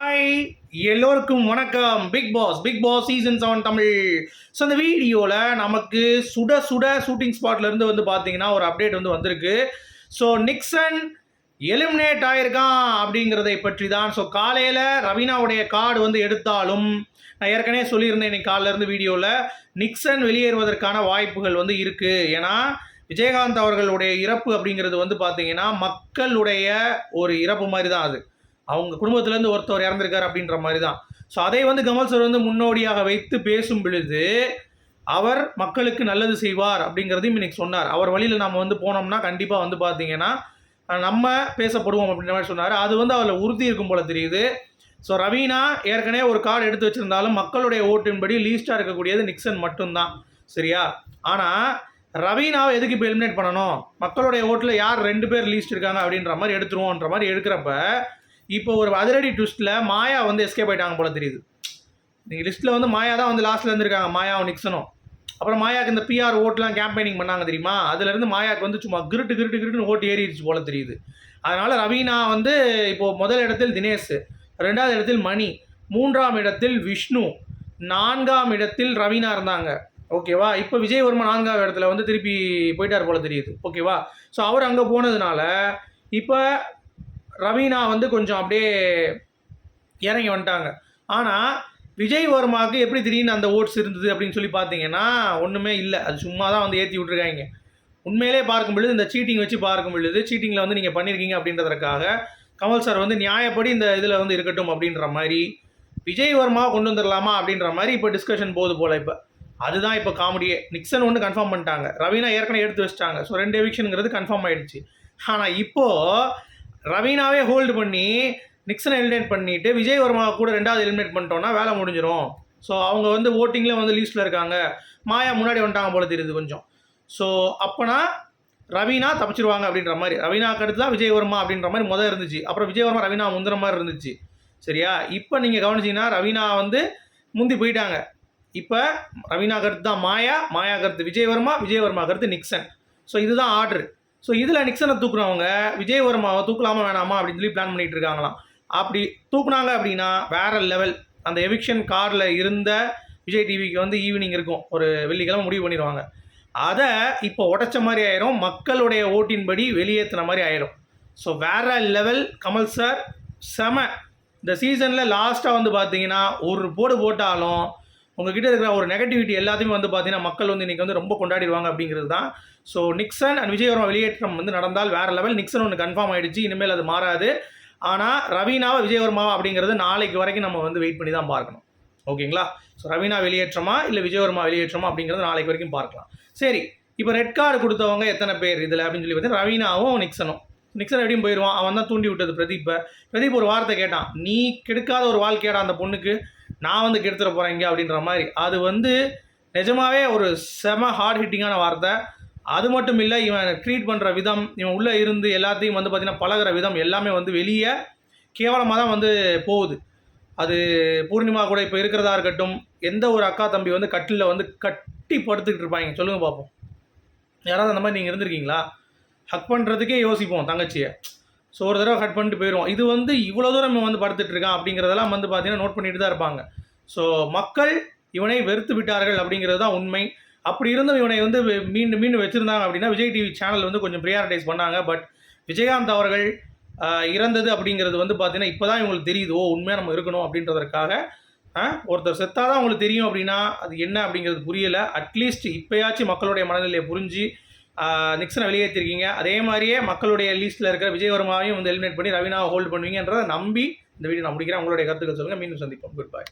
Hi எல்லோருக்கும் வணக்கம். Bigg Boss Bigg Boss season seven Tamil. So இந்த வீடியோவில் நமக்கு சுட சுட ஷூட்டிங் ஸ்பாட்லேருந்து வந்து பார்த்தீங்கன்னா ஒரு அப்டேட் வந்து வந்திருக்கு. ஸோ நிக்சன் எலிமினேட் ஆயிருக்கான் அப்படிங்கிறதை பற்றி தான் ஸோ காலையில் ரவீனாவுடைய கார்டு வந்து எடுத்தாலும் நான் ஏற்கனவே சொல்லியிருந்தேன் இன்னைக்கு காலையில வீடியோவில் நிக்சன் வெளியேறுவதற்கான வாய்ப்புகள் வந்து இருக்குது ஏன்னா விஜயகாந்த் அவர்களுடைய இறப்பு அப்படிங்கிறது வந்து பார்த்தீங்கன்னா மக்களுடைய ஒரு இறப்பு மாதிரி தான் அது. அவங்க குடும்பத்திலேருந்து ஒருத்தவர் இறந்துருக்கார் அப்படின்ற மாதிரி தான் ஸோ அதை வந்து கமல் சார் வந்து முன்னோடியாக வைத்து பேசும் பொழுது அவர் மக்களுக்கு நல்லது செய்வார் அப்படிங்கிறதையும் இன்னைக்கு சொன்னார். அவர் வழியில் நம்ம வந்து போனோம்னா கண்டிப்பாக வந்து பார்த்தீங்கன்னா நம்ம பேசப்படுவோம் அப்படின்ற மாதிரி சொன்னார். அது வந்து அவரில் உறுதி இருக்கும் போல தெரியுது. ஸோ ரவீனா ஏற்கனவே ஒரு கார்டு எடுத்து வச்சுருந்தாலும் மக்களுடைய ஓட்டின்படி லீஸ்டாக இருக்கக்கூடியது நிக்சன் மட்டும்தான். சரியா? ஆனால் ரவீனாவை எதுக்கு இப்போ எலிமினேட் பண்ணணும்? மக்களுடைய ஓட்டில் யார் ரெண்டு பேர் லீஸ்ட் இருக்காங்க அப்படின்ற மாதிரி எடுத்துருவோன்ற மாதிரி எடுக்கிறப்ப இப்போ ஒரு அதிரடி ட்விஸ்ட்டில் மாயா வந்து எஸ்கேப் ஆகிட்டாங்க போல தெரியுது. நீங்கள் லிஸ்ட்டில் வந்து மாயா தான் வந்து லாஸ்ட்டில் இருந்திருக்காங்க மாயாவும் நிக்சனும். அப்புறம் மாயாவுக்கு இந்த பிஆர் ஓட்டெலாம் கேம்பெயினிங் பண்ணாங்க தெரியுமா? அதுலேருந்து மாயாவுக்கு வந்து சும்மா கிருட்டு கிருட்டு கிருட்டுன்னு ஓட்டு ஏறிடுச்சு போல தெரியுது. அதனால் ரவீனா வந்து இப்போது முதல் இடத்தில் தினேஷ் ரெண்டாவது இடத்தில் மணி மூன்றாம் இடத்தில் விஷ்ணு நான்காம் இடத்தில் ரவீனா இருந்தாங்க. ஓகேவா இப்போ விஜயவர்மா நான்காவது இடத்துல வந்து திருப்பி போயிட்டார் போல தெரியுது. ஓகேவா ஸோ அவர் அங்கே போனதுனால இப்போ ரவீனா வந்து கொஞ்சம் அப்படியே இறங்கி வந்துட்டாங்க. ஆனால் விஜய் வர்மாவுக்கு எப்படி திடீர்னு அந்த ஓட்ஸ் இருந்தது அப்படின்னு சொல்லி பார்த்தீங்கன்னா ஒன்றுமே இல்லை. அது சும்மா தான் வந்து ஏற்றி விட்ருக்காங்க உண்மையிலே பார்க்கும் பொழுது இந்த சீட்டிங் வச்சு பார்க்கும் பொழுது சீட்டிங்கில் வந்து நீங்கள் பண்ணியிருக்கீங்க அப்படின்றதுக்காக கமல் சார் வந்து நியாயப்படி இந்த இதில் வந்து இருக்கட்டும் அப்படின்ற மாதிரி விஜய் வர்மாவை கொண்டு வந்துடலாமா அப்படின்ற மாதிரி இப்போ டிஸ்கஷன் போகுது போல் இப்போ. அதுதான் இப்போ காமெடியே நிக்சன் ஒன்று கன்ஃபார்ம் பண்ணிட்டாங்க. ரவீனா ஏற்கனவே எடுத்து வச்சிட்டாங்க. ஸோ ரெண்டு எவிக்ஷனுங்கிறது கன்ஃபார்ம் ஆகிடுச்சு ஆனால் இப்போது ரவீனாவே ஹோல்டு பண்ணி நிக்சனை எலிமினேட் பண்ணிட்டு விஜய் வர்மாவை கூட ரெண்டாவது எலிமினேட் பண்ணிட்டோம்னா வேலை முடிஞ்சிடும் ஸோ அவங்க வந்து ஓட்டிங்கில் வந்து லீஸ்ட்டில் இருக்காங்க. மாயா முன்னாடி வந்துட்டாங்க போல தெரியுது கொஞ்சம். ஸோ அப்போனா ரவீனா தப்பிச்சிருவாங்க அப்படின்ற மாதிரி. ரவீனாக்கு அடுத்து தான் விஜயவர்மா அப்படின்ற மாதிரி முதல் இருந்துச்சு. அப்புறம் விஜயவர்மா ரவீனா முந்தின மாதிரி இருந்துச்சு. சரியா? இப்போ நீங்கள் கவனிச்சிங்கன்னா ரவீனா வந்து முந்தி போயிட்டாங்க. இப்போ ரவீனா கருத்து தான் மாயா மாயா கருத்து விஜயவர்மா விஜயவர்மா கருத்து நிக்சன் ஸோ இதுதான் ஆர்டர் ஸோ இதில் நிக்சனை தூக்குறவங்க விஜயவர்மாவை தூக்கலாமா வேணாமா அப்படின்னு சொல்லி பிளான் பண்ணிட்டு இருக்காங்களாம். அப்படி தூக்குனாங்க அப்படின்னா வேற லெவல் அந்த எவிக்ஷன் காரில் இருந்த விஜய் டிவிக்கு வந்து ஈவினிங் இருக்கும். ஒரு வெள்ளிக்கிழமை முடிவு பண்ணிடுவாங்க. அதை இப்போ உடச்ச மாதிரி ஆயிரும். மக்களுடைய ஓட்டின்படி வெளியேற்றின மாதிரி ஆயிரும். ஸோ வேற லெவல் கமல் சார் செம. இந்த சீசனில் லாஸ்ட்டாக வந்து பார்த்தீங்கன்னா ஒரு போடு போட்டாலும் உங்ககிட்ட இருக்கிற ஒரு நெகட்டிவிட்டி எல்லாத்தையுமே வந்து பார்த்தீங்கன்னா மக்கள் வந்து இன்றைக்கி வந்து ரொம்ப கொண்டாடிடுவாங்க அப்படிங்கிறது தான் ஸோ நிக்சன் அண்ட் விஜயவர்மா வெளியேற்றம் வந்து நடந்தால் வேறு லெவல் நிக்சன் ஒன்று கன்ஃபார்ம் ஆயிடுச்சு. இனிமேல் அது மாறாது. ஆனால் ரவீனாவை விஜயவர்மாவா அப்படிங்கிறது நாளைக்கு வரைக்கும் நம்ம வந்து வெயிட் பண்ணி தான் பார்க்கணும் ஓகேங்களா ஸோ ரவீனா வெளியேற்றமா இல்லை விஜயவர்மா வெளியேற்றமா அப்படிங்கிறது நாளைக்கு வரைக்கும் பார்க்கலாம். சரி இப்போ ரெட் கார்டு கொடுத்தவங்க எத்தனை பேர் இதில் அப்படின்னு சொல்லி பார்த்தீங்கன்னா ரவீனாவும் நிக்சனும் நிக்சன் எப்படியும் போயிடுவான்? அவன் தான் தூண்டி விட்டது பிரதீப்பை. பிரதீப் ஒரு வார்த்தை கேட்டான். நீ கெடுக்காத ஒரு வாழ்க்கையாடா அந்த பொண்ணுக்கு. நான் வந்து கெடுத்துட போகிறேன் இங்கே அப்படின்ற மாதிரி. அது வந்து நிஜமாவே ஒரு செம ஹார்ட் ஹிட்டிங்கான வார்த்தை. அது மட்டும் இல்லை இவன் ட்ரீட் பண்ணுற விதம் இவன் உள்ளே இருந்து எல்லாத்தையும் வந்து பார்த்திங்கன்னா பழகுற விதம் எல்லாமே வந்து வெளியே கேவலமாக தான் வந்து போகுது. அது பூர்ணிமா கூட இப்போ இருக்கிறதா இருக்கட்டும் எந்த ஒரு அக்கா தம்பி வந்து கட்டிலில் வந்து கட்டி படுத்துக்கிட்டு இருப்பாங்க. சொல்லுங்கள் பார்ப்போம் யாராவது அந்த மாதிரி நீங்கள் இருந்திருக்கீங்களா? ஹக் பண்ணுறதுக்கே யோசிப்போம் தங்கச்சியை. ஸோ ஒரு தடவை கட் பண்ணிட்டு போயிடுவோம் இது வந்து இவ்வளோ தூரம் இவன் வந்து படுத்துட்ருக்கான் அப்படிங்கிறதெல்லாம் வந்து பார்த்தீங்கன்னா நோட் பண்ணிட்டு தான் இருப்பாங்க. ஸோ மக்கள் இவனை வெறுத்து விட்டார்கள் அப்படிங்கிறது தான் உண்மை. அப்படி இருந்தும் இவனை வந்து மீண்டும் மீண்டும் வச்சுருந்தாங்க அப்படின்னா விஜய் டிவி சேனல் வந்து கொஞ்சம் ப்ரியாரிட்டைஸ் பண்ணாங்க. பட் விஜயகாந்த் அவர்கள் இறந்தது அப்படிங்கிறது வந்து பார்த்தீங்கன்னா இப்போ தான் இவங்களுக்கு தெரியுது. ஓ உண்மையாக நம்ம இருக்கணும் அப்படின்றதற்காக ஒருத்தர் செத்தாதான் அவங்களுக்கு தெரியும் அப்படின்னா அது என்ன அப்படிங்கிறது புரியலை. அட்லீஸ்ட் இப்போயாச்சும் மக்களுடைய மனநிலையை புரிஞ்சு நிக்சனை வெளியேற்றிருக்கீங்க. அதே மாதிரியே மக்களுடைய லீஸ்ட்டில் இருக்கிற விஜயவர்மாவையும் வந்து எலிமினேட் பண்ணி ரவீனாவை ஹோல்ட் பண்ணுவீங்கன்றதை நம்பி இந்த வீடியோ நான் முடிக்கிறேன். உங்களுடைய கருத்துக்கள் சொல்லுங்கள் மீண்டும் சந்திப்போம். குட் பாய்